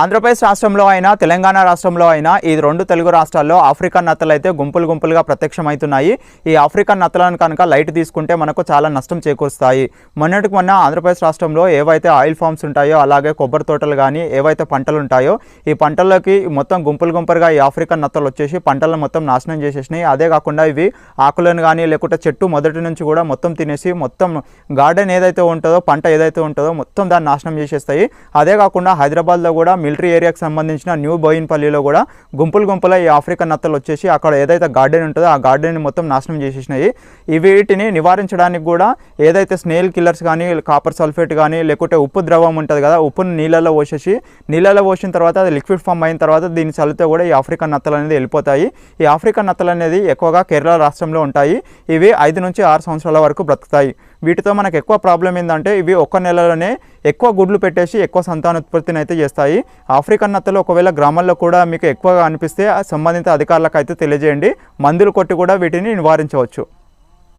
ఆంధ్రప్రదేశ్ రాష్ట్రంలో అయినా తెలంగాణ రాష్ట్రంలో అయినా ఈ రెండు తెలుగు రాష్ట్రాల్లో ఆఫ్రికన్ నత్తలు అయితే గుంపులు గుంపులుగా ప్రత్యక్షమవుతున్నాయి. ఈ ఆఫ్రికన్ నత్తలను కనుక లైట్ తీసుకుంటే మనకు చాలా నష్టం చేకూరుస్తాయి. మొన్నటికి మొన్న ఆంధ్రప్రదేశ్ రాష్ట్రంలో ఏవైతే ఆయిల్ ఫామ్స్ ఉంటాయో అలాగే కొబ్బరి తోటలు కానీ ఏవైతే పంటలు ఉంటాయో ఈ పంటల్లోకి మొత్తం గుంపులు గుంపులుగా ఈ ఆఫ్రికన్ నత్తలు వచ్చేసి పంటలను మొత్తం నాశనం చేసేసినాయి. అదే కాకుండా ఇవి ఆకులను కానీ లేకుంటే చెట్టు మొదటి నుంచి కూడా మొత్తం తినేసి మొత్తం గార్డెన్ ఏదైతే ఉంటుందో పంట ఏదైతే ఉంటుందో మొత్తం దాన్ని నాశనం చేసేస్తాయి. అదే కాకుండా హైదరాబాద్లో కూడా మిలిటరీ ఏరియాకి సంబంధించిన న్యూ బోయిన్పల్లిలో కూడా గుంపులు గుంపుల ఈ ఆఫ్రికన్ నత్తలు వచ్చేసి అక్కడ ఏదైతే గార్డెన్ ఉంటుందో ఆ గార్డెన్ మొత్తం నాశనం చేసేసినాయి. ఈ వీటిని నివారించడానికి కూడా ఏదైతే స్నేల్ కిల్లర్స్ కానీ కాపర్ సల్ఫేట్ కానీ లేకుంటే ఉప్పు ద్రవం ఉంటుంది కదా ఉప్పును నీళ్ళలో పోసేసి నీళ్ళలో పోసిన తర్వాత అది లిక్విడ్ ఫామ్ అయిన తర్వాత దీన్ని చల్లితే కూడా ఈ ఆఫ్రికన్ నత్తలు అనేది వెళ్ళిపోతాయి. ఈ ఆఫ్రికన్ నత్తలు అనేది ఎక్కువగా కేరళ రాష్ట్రంలో ఉంటాయి. ఇవి ఐదు నుంచి ఆరు సంవత్సరాల వరకు బ్రతుకుతాయి. వీటితో మనకు ఎక్కువ ప్రాబ్లం ఏంటంటే ఇవి ఒక్క నెలలోనే ఎక్కువ గుడ్లు పెట్టేసి ఎక్కువ సంతానోత్పత్తిని అయితే చేస్తాయి. ఆఫ్రికన్ నత్తలు ఒకవేళ గ్రామాల్లో కూడా మీకు ఎక్కువగా అనిపిస్తే ఆ సంబంధిత అధికారులకు అయితే తెలియజేయండి. మందులు కొట్టి కూడా వీటిని నివారించవచ్చు.